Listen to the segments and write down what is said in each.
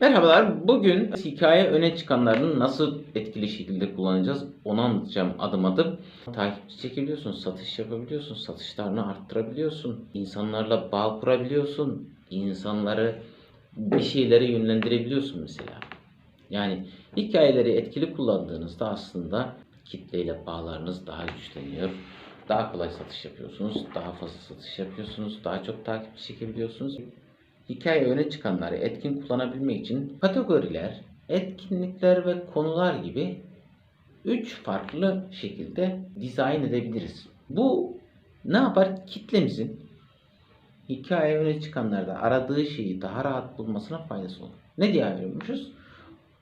Merhabalar. Bugün hikaye öne çıkanlarını nasıl etkili şekilde kullanacağız onu anlatacağım adım adım. Takipçi çekebiliyorsun, satış yapabiliyorsun, satışlarını arttırabiliyorsun, insanlarla bağ kurabiliyorsun, insanları bir şeylere yönlendirebiliyorsun mesela. Yani hikayeleri etkili kullandığınızda aslında kitleyle bağlarınız daha güçleniyor. Daha kolay satış yapıyorsunuz, daha fazla satış yapıyorsunuz, daha çok takipçi çekebiliyorsunuz. Hikaye öne çıkanları etkin kullanabilmek için kategoriler, etkinlikler ve konular gibi üç farklı şekilde dizayn edebiliriz. Bu ne yapar? Kitlemizin hikaye öne çıkanlarda aradığı şeyi daha rahat bulmasına faydası olur. Ne diye ayırıyormuşuz?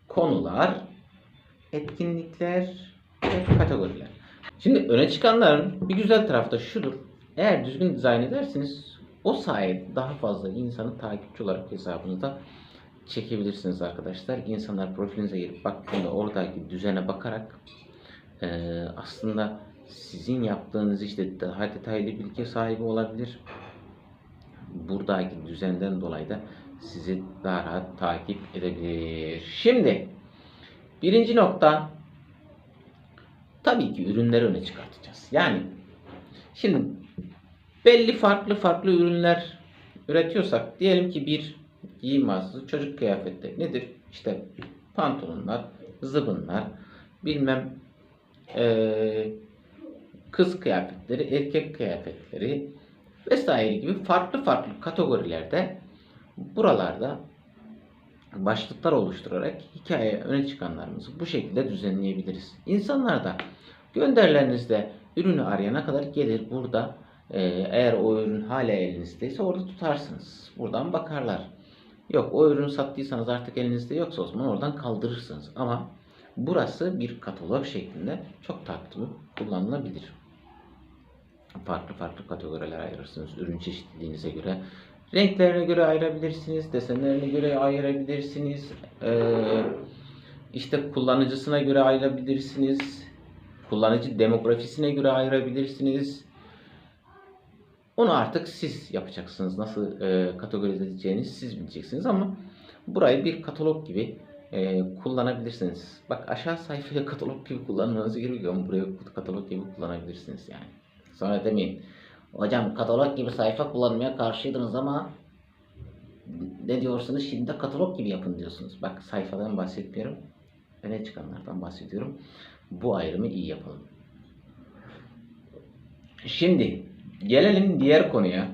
Konular, etkinlikler ve kategoriler. Şimdi öne çıkanların bir güzel tarafı da şudur. Eğer düzgün dizayn ederseniz o sayede daha fazla insanı takipçi olarak hesabınıza çekebilirsiniz arkadaşlar. İnsanlar profilinize girip baktığında oradaki düzene bakarak eee, aslında sizin yaptığınız işte daha detaylı bilgi sahibi olabilir. Buradaki düzenden dolayı da sizi daha rahat takip edebilir. Şimdi birinci nokta tabii ki ürünleri öne çıkartacağız. Yani şimdi belli farklı farklı ürünler üretiyorsak diyelim ki bir giyim mağazası çocuk kıyafetleri nedir? İşte pantolonlar, zıbınlar, bilmem eee, kız kıyafetleri, erkek kıyafetleri vesaire gibi farklı farklı kategorilerde buralarda başlıklar oluşturarak hikaye öne çıkanlarımızı bu şekilde düzenleyebiliriz. İnsanlar da gönderilerinizde ürünü arayana kadar gelir burada e, eğer o ürün hala elinizdeyse orada tutarsınız. Buradan bakarlar. Yok o ürünü sattıysanız artık elinizde yoksa o zaman oradan kaldırırsınız. Ama burası bir katalog şeklinde çok takdimi kullanılabilir. Farklı farklı kategoriler ayırırsınız ürün çeşitliliğinize göre. Renklerine göre ayırabilirsiniz, desenlerine göre ayırabilirsiniz. Ee, işte kullanıcısına göre ayırabilirsiniz. Kullanıcı demografisine göre ayırabilirsiniz. Onu artık siz yapacaksınız. Nasıl e, kategorize edeceğinizi siz bileceksiniz ama burayı bir katalog gibi e, kullanabilirsiniz. Bak aşağı sayfayı katalog gibi kullanmanız gerekiyor ama buraya katalog gibi kullanabilirsiniz yani. Sonra demeyin. Hocam katalog gibi sayfa kullanmaya karşıydınız ama ne diyorsunuz şimdi de katalog gibi yapın diyorsunuz. Bak sayfadan bahsetmiyorum. Öne çıkanlardan bahsediyorum. Bu ayrımı iyi yapalım. Şimdi gelelim diğer konuya.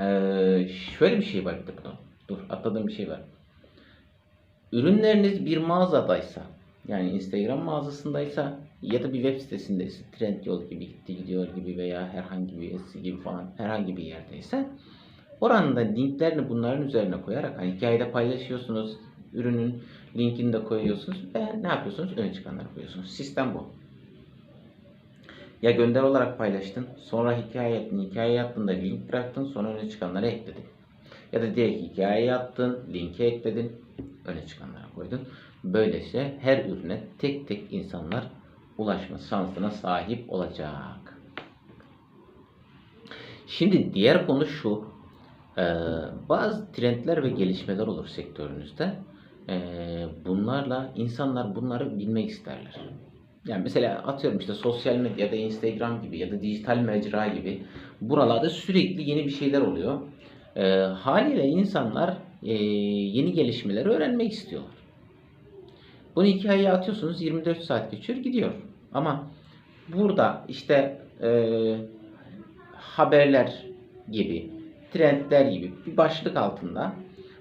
Ee, şöyle bir şey var bir de burada. Dur atladığım bir şey var. Ürünleriniz bir mağazadaysa yani Instagram mağazasındaysa ya da bir web sitesindeyse Trendyol gibi gitti gidiyor gibi veya herhangi bir Etsy gibi falan herhangi bir yerdeyse oranın da linklerini bunların üzerine koyarak hani hikayede paylaşıyorsunuz ürünün linkini de koyuyorsunuz ve ne yapıyorsunuz? Öne çıkanları koyuyorsunuz. Sistem bu. Ya gönder olarak paylaştın, sonra hikaye yaptın, hikaye yaptığında link bıraktın, sonra öne çıkanları ekledin. Ya da direkt hikaye yaptın, linke ekledin, öne çıkanlara koydun. Böylece her ürüne tek tek insanlar ulaşma şansına sahip olacak. Şimdi diğer konu şu. Ee, bazı trendler ve gelişmeler olur sektörünüzde. Ee, bunlarla insanlar bunları bilmek isterler. Yani mesela atıyorum işte sosyal medya ya da Instagram gibi ya da dijital mecra gibi buralarda sürekli yeni bir şeyler oluyor. Ee, haliyle insanlar e, yeni gelişmeleri öğrenmek istiyorlar. Bunu hikayeye atıyorsunuz 24 saat geçiyor gidiyor. Ama burada işte e, haberler gibi, trendler gibi bir başlık altında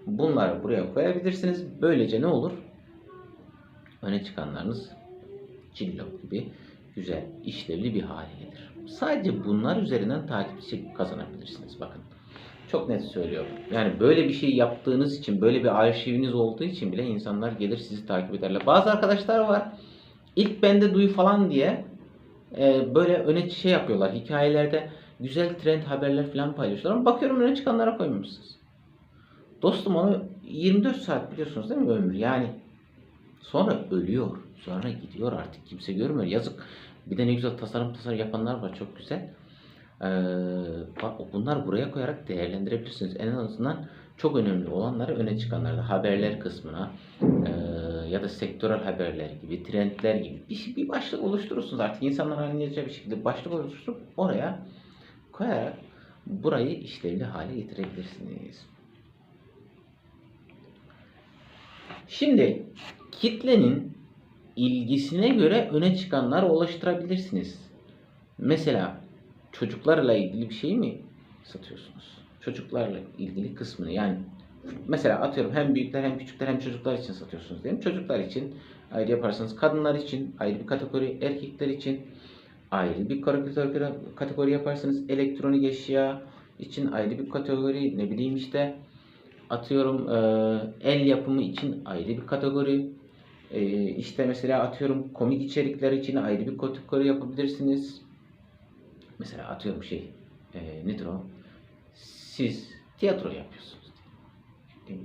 bunları buraya koyabilirsiniz. Böylece ne olur? Öne çıkanlarınız cillop gibi güzel, işlevli bir hale gelir. Sadece bunlar üzerinden takipçi kazanabilirsiniz. Bakın. Çok net söylüyorum. Yani böyle bir şey yaptığınız için, böyle bir arşiviniz olduğu için bile insanlar gelir sizi takip ederler. Bazı arkadaşlar var. İlk bende duy falan diye e, böyle öne şey yapıyorlar. Hikayelerde güzel trend haberler falan paylaşıyorlar. Ama bakıyorum öne çıkanlara koymamışsınız. Dostum onu 24 saat biliyorsunuz değil mi ömür? Yani sonra ölüyor. Sonra gidiyor artık. Kimse görmüyor. Yazık. Bir de ne güzel tasarım tasarım yapanlar var. Çok güzel. Ee, bunlar buraya koyarak değerlendirebilirsiniz. En azından çok önemli olanları öne çıkanlarda haberler kısmına e, ya da sektörel haberler gibi, trendler gibi bir, şey- bir başlık oluşturursunuz artık insanlar anlayacağı bir şekilde başlık oluşturup oraya koyarak burayı işlevli hale getirebilirsiniz. Şimdi kitlenin ilgisine göre öne çıkanlar oluşturabilirsiniz. Mesela çocuklarla ilgili bir şey mi satıyorsunuz? Çocuklarla ilgili kısmını yani mesela atıyorum hem büyükler hem küçükler hem çocuklar için satıyorsunuz diyelim. Çocuklar için ayrı yaparsanız kadınlar için ayrı bir kategori, erkekler için ayrı bir kategori, kategori yaparsınız. Elektronik eşya için ayrı bir kategori ne bileyim işte atıyorum el yapımı için ayrı bir kategori e, işte mesela atıyorum komik içerikler için ayrı bir kategori yapabilirsiniz. Mesela atıyorum şey e, nedir o? Siz tiyatro yapıyorsunuz.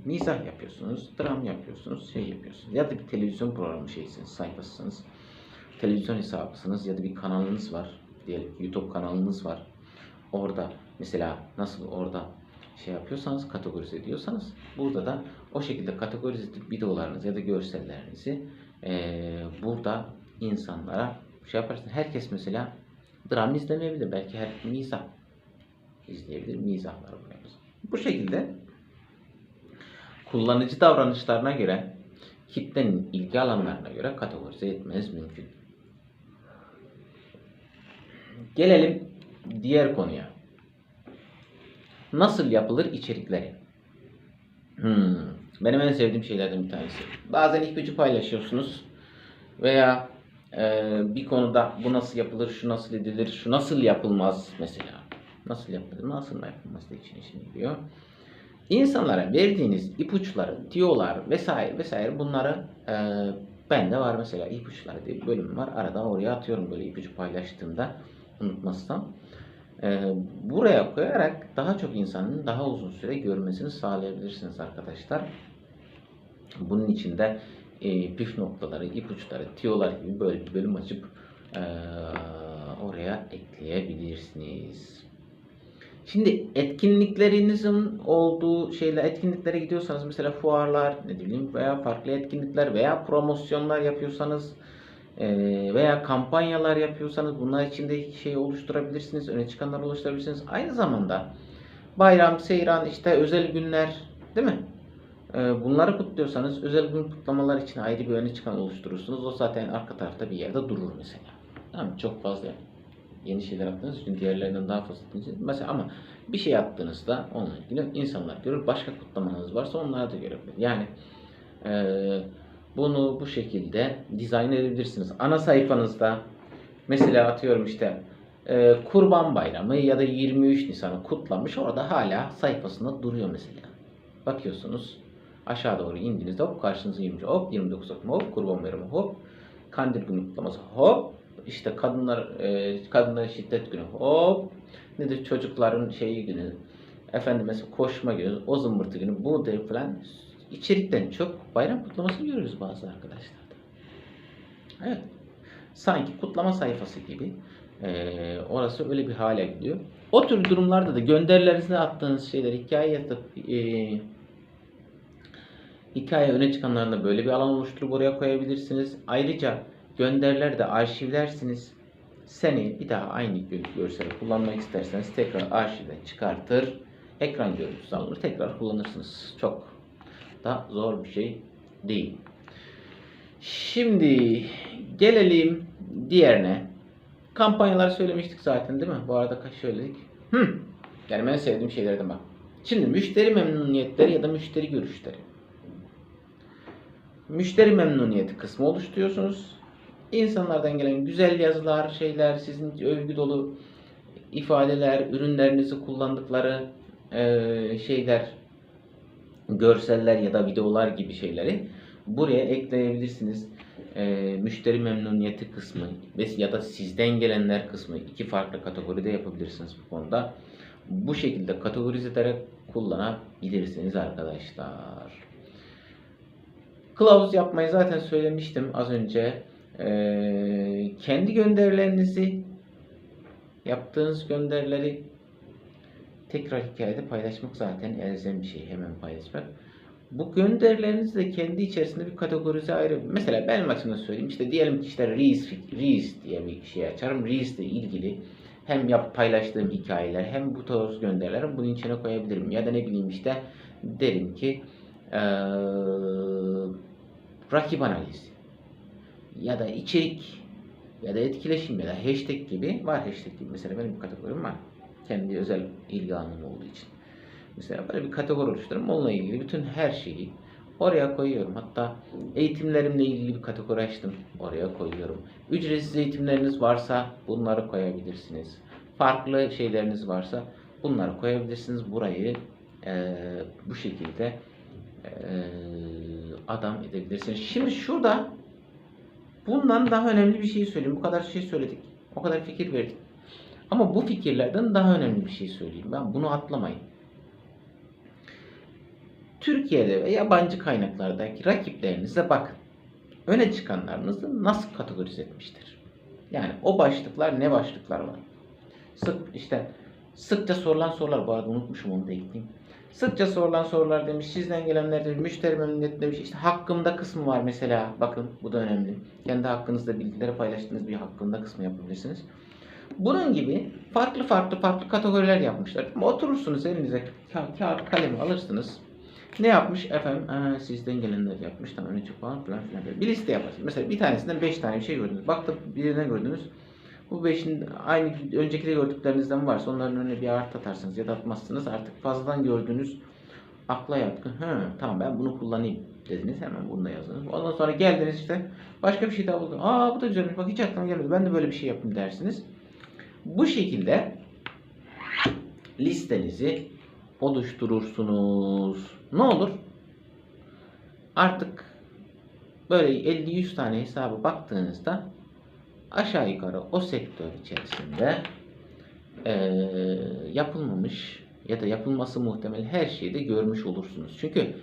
Mizah yapıyorsunuz, dram yapıyorsunuz, şey yapıyorsunuz. Ya da bir televizyon programı şeysiniz, sayfasınız. Televizyon hesabısınız ya da bir kanalınız var. Diyelim YouTube kanalınız var. Orada mesela nasıl orada şey yapıyorsanız, kategorize ediyorsanız burada da o şekilde kategorize edip videolarınızı ya da görsellerinizi eee, burada insanlara şey yaparsınız. Herkes mesela dram izlemeyebilir. Belki her mizah izleyebilir. Mizahları koyarız. Bu şekilde kullanıcı davranışlarına göre kitlenin ilgi alanlarına göre kategorize etmeniz mümkün. Gelelim diğer konuya. Nasıl yapılır içerikleri? Hmm, benim en sevdiğim şeylerden bir tanesi. Bazen ipucu paylaşıyorsunuz veya e, bir konuda bu nasıl yapılır, şu nasıl edilir, şu nasıl yapılmaz mesela. Nasıl yapılır, nasıl yapılmaz da için içine giriyor. İnsanlara verdiğiniz ipuçları, tiyolar vesaire vesaire bunları e, bende var mesela ipuçları diye bir bölüm var. Arada oraya atıyorum böyle ipucu paylaştığımda unutmazsam. E, buraya koyarak daha çok insanın daha uzun süre görmesini sağlayabilirsiniz arkadaşlar. Bunun için de e, püf noktaları, ipuçları, tiyolar gibi böyle bir bölüm açıp e, oraya ekleyebilirsiniz. Şimdi etkinliklerinizin olduğu şeyler, etkinliklere gidiyorsanız mesela fuarlar, ne bileyim veya farklı etkinlikler veya promosyonlar yapıyorsanız eee, veya kampanyalar yapıyorsanız bunlar için de şey oluşturabilirsiniz, öne çıkanlar oluşturabilirsiniz. Aynı zamanda bayram, seyran, işte özel günler, değil mi? Eee, bunları kutluyorsanız özel gün kutlamalar için ayrı bir öne çıkan oluşturursunuz. O zaten arka tarafta bir yerde durur mesela. Tamam mı? Çok fazla yeni şeyler yaptığınız için diğerlerinden daha fazla için mesela ama bir şey yaptığınızda onunla ilgili insanlar görür. Başka kutlamanız varsa onlar da görebilir. Yani eee, bunu bu şekilde dizayn edebilirsiniz. Ana sayfanızda mesela atıyorum işte eee, Kurban Bayramı ya da 23 Nisan'ı kutlamış. Orada hala sayfasında duruyor mesela. Bakıyorsunuz aşağı doğru indiğinizde hop karşınıza 20 hop 29 Ekim hop Kurban Bayramı hop Kandil günü kutlaması hop işte kadınlar e, kadınların şiddet günü hop nedir çocukların şeyi günü efendim mesela koşma günü o zımbırtı günü bu der falan içerikten çok bayram kutlaması görüyoruz bazı arkadaşlarda. Evet. Sanki kutlama sayfası gibi e, orası öyle bir hale gidiyor. O tür durumlarda da gönderilerinize attığınız şeyler hikaye yatıp e, hikaye öne çıkanlarında böyle bir alan oluşturup oraya koyabilirsiniz. Ayrıca gönderiler de arşivlersiniz. Seni bir daha aynı gö- görseli kullanmak isterseniz tekrar arşivden çıkartır. Ekran görüntüsü alınır. Tekrar kullanırsınız. Çok da zor bir şey değil. Şimdi gelelim diğerine. Kampanyalar söylemiştik zaten değil mi? Bu arada kaç söyledik? Hı. Yani en sevdiğim şeylerden bak. Şimdi müşteri memnuniyetleri ya da müşteri görüşleri. Müşteri memnuniyeti kısmı oluşturuyorsunuz. İnsanlardan gelen güzel yazılar, şeyler, sizin övgü dolu ifadeler, ürünlerinizi kullandıkları eee, şeyler, görseller ya da videolar gibi şeyleri buraya ekleyebilirsiniz. Eee, müşteri memnuniyeti kısmı ya da sizden gelenler kısmı iki farklı kategoride yapabilirsiniz bu konuda. Bu şekilde kategorize ederek kullanabilirsiniz arkadaşlar. Kılavuz yapmayı zaten söylemiştim az önce. Ee, kendi gönderilerinizi yaptığınız gönderileri tekrar hikayede paylaşmak zaten elzem bir şey. Hemen paylaşmak. Bu gönderilerinizi de kendi içerisinde bir kategorize ayrı. Mesela benim açımdan söyleyeyim. işte diyelim ki işte Reels, Reels diye bir şey açarım. Reels ile ilgili hem yap paylaştığım hikayeler hem bu tarz gönderileri bunun içine koyabilirim. Ya da ne bileyim işte derim ki eee rakip analizi ya da içerik ya da etkileşim ya da hashtag gibi var hashtag gibi mesela benim bir kategorim var. Kendi özel ilgi alanım olduğu için. Mesela böyle bir kategori oluşturuyorum. Onunla ilgili bütün her şeyi oraya koyuyorum. Hatta eğitimlerimle ilgili bir kategori açtım. Oraya koyuyorum. Ücretsiz eğitimleriniz varsa bunları koyabilirsiniz. Farklı şeyleriniz varsa bunları koyabilirsiniz. Burayı eee, bu şekilde eee, adam edebilirsiniz. Şimdi şurada bundan daha önemli bir şey söyleyeyim. Bu kadar şey söyledik. O kadar fikir verdik. Ama bu fikirlerden daha önemli bir şey söyleyeyim. Ben bunu atlamayın. Türkiye'de ve yabancı kaynaklardaki rakiplerinize bakın. Öne çıkanlarınızı nasıl kategorize etmiştir? Yani o başlıklar ne başlıklar var? Sık işte sıkça sorulan sorular bu arada unutmuşum onu da ekleyeyim. Sıkça sorulan sorular demiş, sizden gelenler demiş, müşteri memnuniyeti demiş, işte hakkımda kısmı var mesela. Bakın bu da önemli. Kendi hakkınızda bilgileri paylaştığınız bir hakkında kısmı yapabilirsiniz. Bunun gibi farklı farklı farklı kategoriler yapmışlar. Oturursunuz elinize ka- kağıt kalemi alırsınız. Ne yapmış? Efendim "Aa, sizden gelenler yapmış. Tamam önce falan filan filan. Bir liste yaparsınız. Mesela bir tanesinden 5 tane bir şey gördünüz. Baktım birine gördünüz. Bu 5'in aynı önceki de gördüklerinizden varsa onların önüne bir artı atarsınız ya da atmazsınız. Artık fazladan gördüğünüz akla yatkın. Hı, tamam ben bunu kullanayım dediniz. Hemen bunu da yazdınız. Ondan sonra geldiniz işte başka bir şey daha buldunuz. Aa bu da güzelmiş. Bak hiç aklıma gelmedi. Ben de böyle bir şey yapayım dersiniz. Bu şekilde listenizi oluşturursunuz. Ne olur? Artık böyle 50-100 tane hesaba baktığınızda aşağı yukarı o sektör içerisinde eee, yapılmamış ya da yapılması muhtemel her şeyi de görmüş olursunuz. Çünkü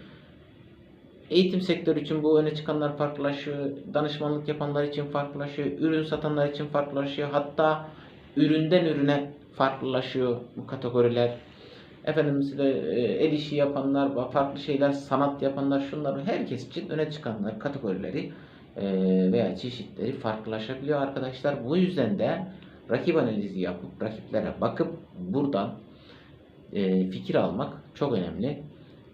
eğitim sektörü için bu öne çıkanlar farklılaşıyor, danışmanlık yapanlar için farklılaşıyor, ürün satanlar için farklılaşıyor, hatta üründen ürüne farklılaşıyor bu kategoriler. Efendim size e, el işi yapanlar, farklı şeyler, sanat yapanlar, şunlar, herkes için öne çıkanlar, kategorileri e, veya çeşitleri farklılaşabiliyor arkadaşlar. Bu yüzden de rakip analizi yapıp, rakiplere bakıp buradan e, fikir almak çok önemli.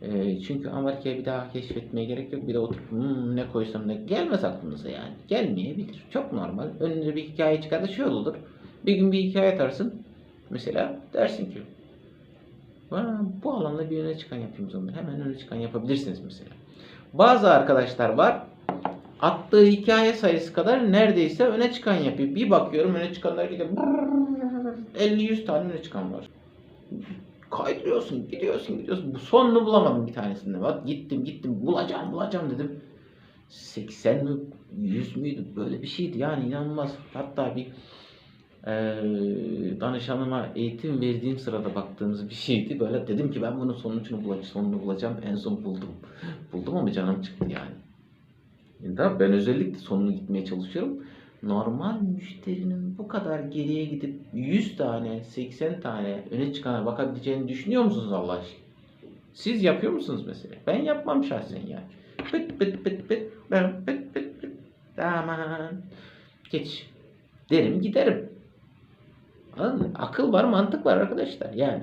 E, çünkü Amerika'yı bir daha keşfetmeye gerek yok. Bir de oturup "Hmm, ne koysam ne gelmez aklınıza yani. Gelmeyebilir. Çok normal. Önünde bir hikaye çıkar da şöyle olur. Bir gün bir hikaye atarsın. Mesela dersin ki "Ha, bu alanda bir öne çıkan yapayım zaman. Hemen öne çıkan yapabilirsiniz mesela. Bazı arkadaşlar var. Attığı hikaye sayısı kadar neredeyse öne çıkan yapıyor. Bir bakıyorum öne çıkanlar gidiyor. 50-100 tane öne çıkan var. Kaydırıyorsun, gidiyorsun, gidiyorsun. Bu sonunu bulamadım bir tanesinde. Bak gittim, gittim, bulacağım, bulacağım dedim. 80 mi, 100 müydü? Böyle bir şeydi yani inanılmaz. Hatta bir eee danışanıma eğitim verdiğim sırada baktığımız bir şeydi. Böyle dedim ki ben bunun sonucunu bulacağım, sonunu bulacağım. En son buldum. Buldum ama canım çıktı yani. Tamam, ben özellikle sonunu gitmeye çalışıyorum. Normal müşterinin bu kadar geriye gidip 100 tane, 80 tane öne çıkana bakabileceğini düşünüyor musunuz Allah aşkına? Siz yapıyor musunuz mesela? Ben yapmam şahsen yani. Pıt pıt pıt pıt, ben pıt pıt pıt. Aman. Geç. Derim giderim. Anladın mı? Akıl var, mantık var arkadaşlar yani.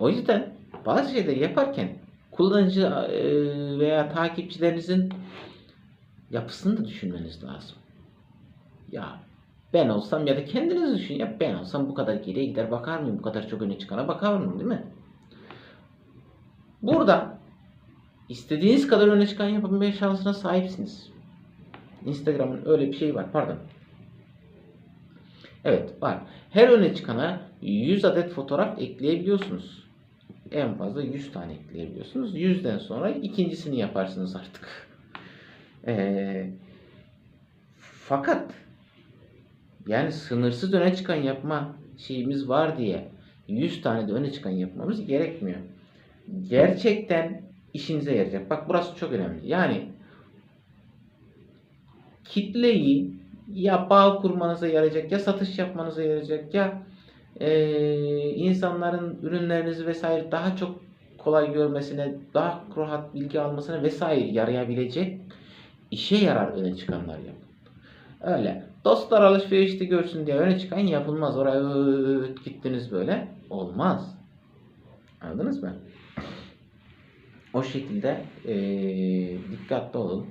O yüzden bazı şeyleri yaparken kullanıcı e, veya takipçilerinizin yapısını da düşünmeniz lazım. Ya ben olsam ya da kendiniz düşünün ya ben olsam bu kadar geriye gider bakar mıyım? Bu kadar çok öne çıkana bakar mıyım değil mi? Burada istediğiniz kadar öne çıkan yapabilme şansına sahipsiniz. Instagram'ın öyle bir şeyi var. Pardon. Evet var. Her öne çıkana 100 adet fotoğraf ekleyebiliyorsunuz. En fazla 100 tane ekleyebiliyorsunuz. 100'den sonra ikincisini yaparsınız artık. Ee, fakat yani sınırsız öne çıkan yapma şeyimiz var diye 100 tane de öne çıkan yapmamız gerekmiyor. Gerçekten işinize yarayacak. Bak burası çok önemli. Yani kitleyi ya bağ kurmanıza yarayacak ya satış yapmanıza yarayacak ya Ee, insanların ürünlerinizi vesaire daha çok kolay görmesine, daha rahat bilgi almasına vesaire yarayabilecek işe yarar öne çıkanlar yapın. Öyle. Dostlar alışverişte görsün diye öne çıkan yapılmaz. Oraya gittiniz böyle. Olmaz. Anladınız mı? O şekilde eee, dikkatli olun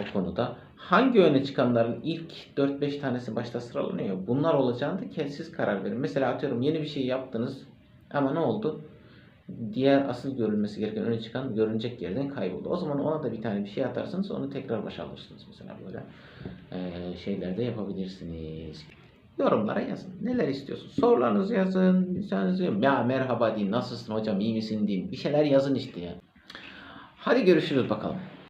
o konuda. Hangi öne çıkanların ilk 4-5 tanesi başta sıralanıyor? Bunlar olacağını da siz karar verin. Mesela atıyorum yeni bir şey yaptınız ama ne oldu? Diğer asıl görülmesi gereken öne çıkan görünecek yerden kayboldu. O zaman ona da bir tane bir şey atarsınız onu tekrar başa alırsınız mesela böyle eee şeyler de yapabilirsiniz. Yorumlara yazın. Neler istiyorsun? Sorularınızı yazın. Yazın. Ya merhaba deyin. Nasılsın hocam? iyi misin deyin. Bir şeyler yazın işte ya. Hadi görüşürüz bakalım.